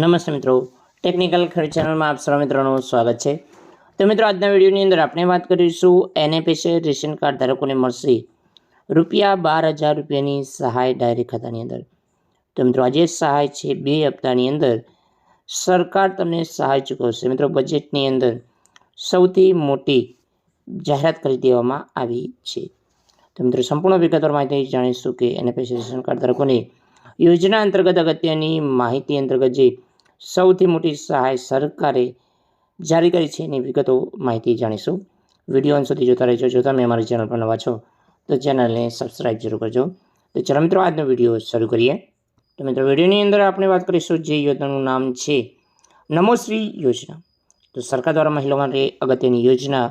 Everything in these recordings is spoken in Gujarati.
નમસ્તે મિત્રો. ટેકનિકલ ખરી ચેનલમાં આપ સર્વ મિત્રોનું સ્વાગત છે. તો મિત્રો, આજના વિડીયોની અંદર આપણે વાત કરીશું એનએપીસી રેશન કાર્ડ ધારકોને મળશે રૂપિયા બાર હજાર રૂપિયાની સહાય ડાયરેક્ટ ખાતાની અંદર. તો મિત્રો, આજે સહાય છે બે હપ્તાની અંદર. સરકાર તમને સહાય ચૂકવશે. મિત્રો બજેટની અંદર સૌથી મોટી જાહેરાત કરી દેવામાં આવી છે. તો મિત્રો, સંપૂર્ણ વિગતવાર માહિતી જાણીશું કે એનએપીસી રેશન કાર્ડ ધારકોને યોજના અંતર્ગત અગત્યની માહિતી અંતર્ગત જે સૌથી મોટી સહાય સરકારે જારી કરી છે એની વિગતો માહિતી જાણીશું. વીડિયો અંત સુધી જોતા રહેજો. જો તમે અમારી ચેનલ પર નવા છો, તો ચેનલને સબસ્ક્રાઈબ જરૂર કરજો. તો ચાલો મિત્રો, આજનો વીડિયો શરૂ કરીએ. તો મિત્રો, વિડીયોની અંદર આપણે વાત કરીશું જે યોજનાનું નામ છે નમોશ્રી યોજના. તો સરકાર દ્વારા મહિલાઓ માટે અગત્યની યોજના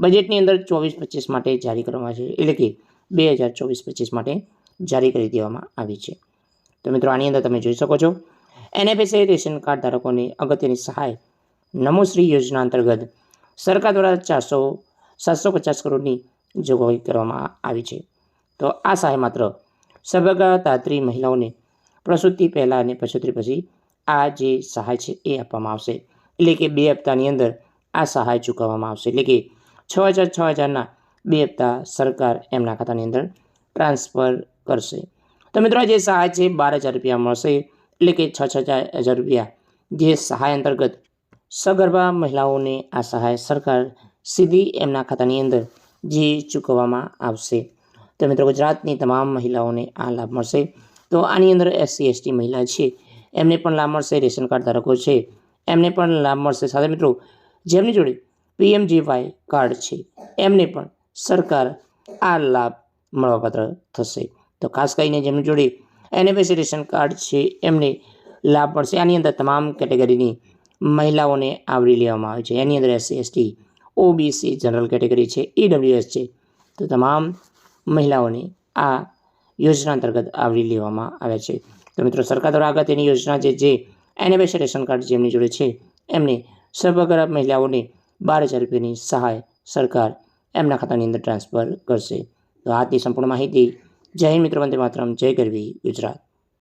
બજેટની અંદર ચોવીસ પચીસ માટે જારી કરવામાં છે. એટલે કે બે હજાર ચોવીસ પચીસ માટે જારી કરી દેવામાં આવી છે. તો મિત્રો, આની અંદર તમે જોઈ શકો છો એનએફએસએ રેશન કાર્ડ ધારકોને અગત્યની સહાય. નમોશ્રી યોજના અંતર્ગત સરકાર દ્વારા ચારસો, સાતસો પચાસ કરોડની જોગવાઈ કરવામાં આવી છે. તો આ સહાય માત્ર સગર્ભા મહિલાઓને પ્રસૂતિ પહેલાં અને પ્રસૂતિ પછી આ જે સહાય છે એ આપવામાં આવશે. એટલે કે બે હપ્તાની અંદર આ સહાય ચૂકવવામાં આવશે. એટલે કે છ હજાર, છ હજારના બે હપ્તા સરકાર એમના ખાતાની અંદર ટ્રાન્સફર કરશે. તો મિત્રો જે સહાય છે, બાર હજાર રૂપિયા મળશે. એટલે કે છ છ હજાર રૂપિયા. જે સહાય અંતર્ગત સગર્ભા મહિલાઓને આ સહાય સરકાર સીધી એમના ખાતાની અંદર જે ચૂકવવામાં આવશે. તો મિત્રો, ગુજરાતની તમામ મહિલાઓને આ લાભ મળશે. તો આની અંદર એસસી, એસટી મહિલા છે, એમને પણ લાભ મળશે, રેશન કાર્ડ ધારકો છે, એમને પણ લાભ મળશે. સાથે મિત્રો, જેમની જોડે પીએમજીવાય કાર્ડ છે, એમને પણ સરકાર આ લાભ મળવાપાત્ર થશે. તો ખાસ કરીને જેમની જોડે એનએફએસી રેશન કાર્ડ છે, એમને લાભ મળશે. આની અંદર તમામ કેટેગરીની મહિલાઓને આવરી લેવામાં આવે છે. એની અંદર SC ST OBC general category છે ઈડબ્લ્યુએસ છે. તો તમામ મહિલાઓને આ યોજના અંતર્ગત આવરી લેવામાં આવે છે. તો મિત્રો, સરકાર દ્વારા અગત્યની યોજના છે જે એનએફએસી રેશન કાર્ડ જેમની જોડે છે, એમને સર્વગ્રાહ મહિલાઓને બાર હજાર રૂપિયાની સહાય સરકાર એમના ખાતાની અંદર ટ્રાન્સફર કરશે. તો આજની સંપૂર્ણ માહિતી જય મિત્રો વંદે માતરમ. જય ગરવી ગુજરાત.